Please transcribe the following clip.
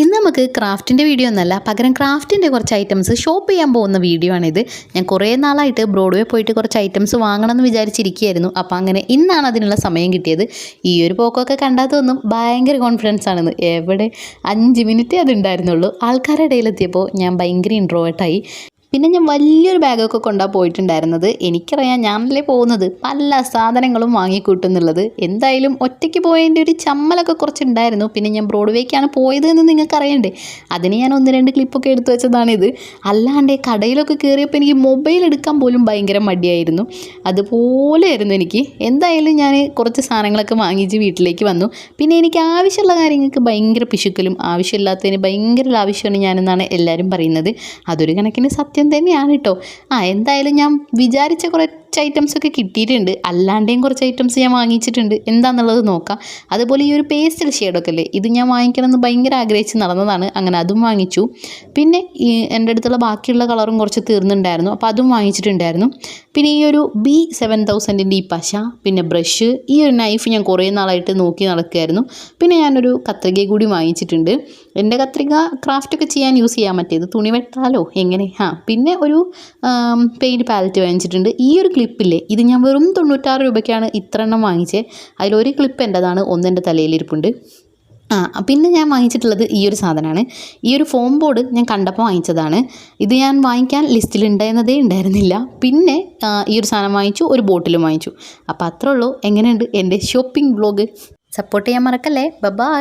ഇന്ന് നമുക്ക് ക്രാഫ്റ്റിന്റെ വീഡിയോ ഒന്നല്ല പകരം ക്രാഫ്റ്റിന്റെ കുറച്ച് ഐറ്റംസ് ഷോപ്പ് ചെയ്യാൻ പോകുന്ന വീഡിയോ ആണിത്. ഞാൻ കുറേ നാളായിട്ട് ബ്രോഡ്വേ പോയിട്ട് കുറച്ച് ഐറ്റംസ് വാങ്ങണം എന്ന് വിചാരിച്ചിരിക്കുകയായിരുന്നു. അപ്പോൾ അങ്ങനെ ഇന്നാണ് അതിനുള്ള സമയം കിട്ടിയത്. ഈ ഒരു പോക്കൊക്കെ കണ്ടാൽ ഭയങ്കര കോൺഫിഡൻസ് ആണെന്ന്. എവിടെ അഞ്ച് മിനിറ്റേ അതുണ്ടായിരുന്നുള്ളൂ ആൾക്കാരുടെ ഇടയിലെത്തിയപ്പോൾ ഞാൻ ഭയങ്കര ഇൻട്രോവേർട്ടായി പിന്നെ ഞാൻ വലിയൊരു ബാഗൊക്കെ കൊണ്ടാണ് പോയിട്ടുണ്ടായിരുന്നത്. എനിക്കറിയാം ഞാനല്ലേ പോകുന്നത്. പല സാധനങ്ങളും വാങ്ങിക്കൂട്ടുന്നുള്ളത് എന്തായാലും ഒറ്റയ്ക്ക് പോയതിന്റെ ഒരു ചമ്മലൊക്കെ കുറച്ചുണ്ടായിരുന്നു. പിന്നെ ഞാൻ ബ്രോഡ്വേക്കാണ് പോയത് എന്ന് നിങ്ങൾക്കറിയണ്ടേ? അതിന് ഞാൻ ഒന്ന് രണ്ട് ക്ലിപ്പൊക്കെ എടുത്തു വെച്ചതാണിത്. അല്ലാണ്ട് കടയിലൊക്കെ കയറിയപ്പോൾ എനിക്ക് മൊബൈൽ എടുക്കാൻ പോലും ഭയങ്കര മടിയായിരുന്നു. അതുപോലെ ആയിരുന്നു എനിക്ക്. എന്തായാലും ഞാൻ കുറച്ച് സാധനങ്ങളൊക്കെ വാങ്ങിച്ച് വീട്ടിലേക്ക് വന്നു. പിന്നെ എനിക്ക് ആവശ്യമുള്ള കാര്യങ്ങൾക്ക് ഭയങ്കര പിശുക്കലും ആവശ്യമില്ലാത്തതിന് ഭയങ്കര ആവശ്യമാണ് ഞാനെന്നാണ് എല്ലാവരും പറയുന്നത്. അതൊരു കണക്കിന് സത്യം തന്നെയാണ് കേട്ടോ ആ എന്തായാലും ഞാൻ വിചാരിച്ച കുറച്ച് ഐറ്റംസ് ഒക്കെ കിട്ടിയിട്ടുണ്ട്. അല്ലാണ്ടേയും കുറച്ച് ഐറ്റംസ് ഞാൻ വാങ്ങിച്ചിട്ടുണ്ട്. എന്താണെന്നുള്ളത് നോക്കാം. അതുപോലെ ഈ ഒരു പേസ്റ്റൽ ഷെയ്ഡൊക്കെ അല്ലേ ഇത് ഞാൻ വാങ്ങിക്കണമെന്ന് ഭയങ്കര ആഗ്രഹിച്ച് നടന്നതാണ്. അങ്ങനെ അതും വാങ്ങിച്ചു. പിന്നെ ഈ എന്റെ അടുത്തുള്ള ബാക്കിയുള്ള കളറും കുറച്ച് തീർന്നിട്ടുണ്ടായിരുന്നു. അപ്പോൾ അതും വാങ്ങിച്ചിട്ടുണ്ടായിരുന്നു. പിന്നെ ഈ ഒരു ബി സെവൻ തൗസൻഡിന്റെ ഈ പശ പിന്നെ ബ്രഷ് ഈ ഒരു നൈഫ് ഞാൻ കുറേ നാളായിട്ട് നോക്കി നടക്കുകയായിരുന്നു. പിന്നെ ഞാനൊരു കത്രിക കൂടി വാങ്ങിച്ചിട്ടുണ്ട്. എന്റെ കത്രിക ക്രാഫ്റ്റൊക്കെ ചെയ്യാൻ യൂസ് ചെയ്യാൻ പറ്റിയത് തുണി വെട്ടാലോ? എങ്ങനെ? ആ പിന്നെ ഒരു പെയിന്റ് പാലറ്റ് വാങ്ങിച്ചിട്ടുണ്ട്. ഈ ഒരു ക്ലിപ്പില്ലേ ഇത് ഞാൻ വെറും തൊണ്ണൂറ്റാറ് രൂപയ്ക്കാണ് ഇത്ര എണ്ണം വാങ്ങിച്ചത് അതിലൊരു ക്ലിപ്പ് എന്റെതാണ് ഒന്നെന്റെ തലയിലിരിപ്പുണ്ട്. ആ പിന്നെ ഞാൻ വാങ്ങിച്ചിട്ടുള്ളത് ഈ ഒരു സാധനമാണ് ഈ ഒരു ഫോം ബോർഡ് ഞാൻ കണ്ടപ്പോൾ വാങ്ങിച്ചതാണ്. ഇത് ഞാൻ വാങ്ങിക്കാൻ ലിസ്റ്റിൽ ഉണ്ടായിരുന്നതേ ഉണ്ടായിരുന്നില്ല. പിന്നെ ഈ ഒരു സാധനം വാങ്ങിച്ചു ഒരു ബോട്ടിലും വാങ്ങിച്ചു. അപ്പോൾ അത്രേ ഉള്ളൂ. എങ്ങനെയുണ്ട് എന്റെ ഷോപ്പിംഗ് ബ്ലോഗ് സപ്പോർട്ട് ചെയ്യാൻ മറക്കല്ലേ? ബൈ